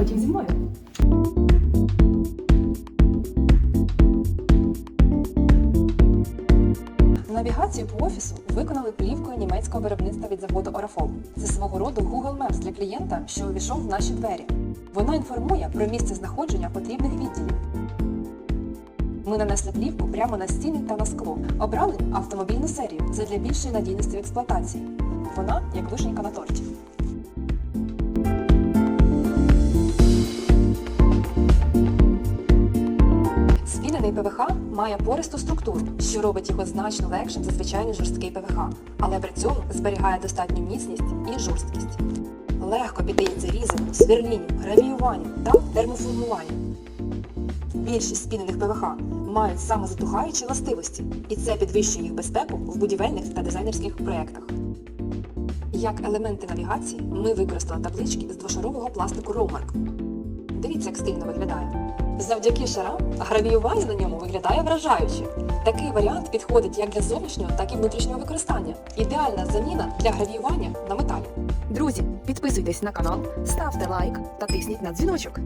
Ходім зі мною. Навігацію по офісу виконали плівкою німецького виробництва від заводу Oraфол. Це свого роду Google Maps для клієнта, що увійшов в наші двері. Вона інформує про місце знаходження потрібних відділів. Ми нанесли плівку прямо на стіни та на скло. Обрали автомобільну серію задля більшої надійності в експлуатації. Вона як вишенька на торті. Спінений ПВХ має пористу структуру, що робить його значно легшим за звичайний жорсткий ПВХ, але при цьому зберігає достатню міцність і жорсткість. Легко піддається різанню, сверлінню, гравіюванню та термоформуванню. Більшість спінених ПВХ мають самозатухаючі властивості, і це підвищує їх безпеку в будівельних та дизайнерських проєктах. Як елементи навігації ми використали таблички з двошарового пластику Romark. Дивіться, як стильно виглядає. Завдяки шарам гравіювання на ньому виглядає вражаюче. Такий варіант підходить як для зовнішнього, так і внутрішнього використання. Ідеальна заміна для гравіювання на металі. Друзі, підписуйтесь на канал, ставте лайк та тисніть на дзвіночок.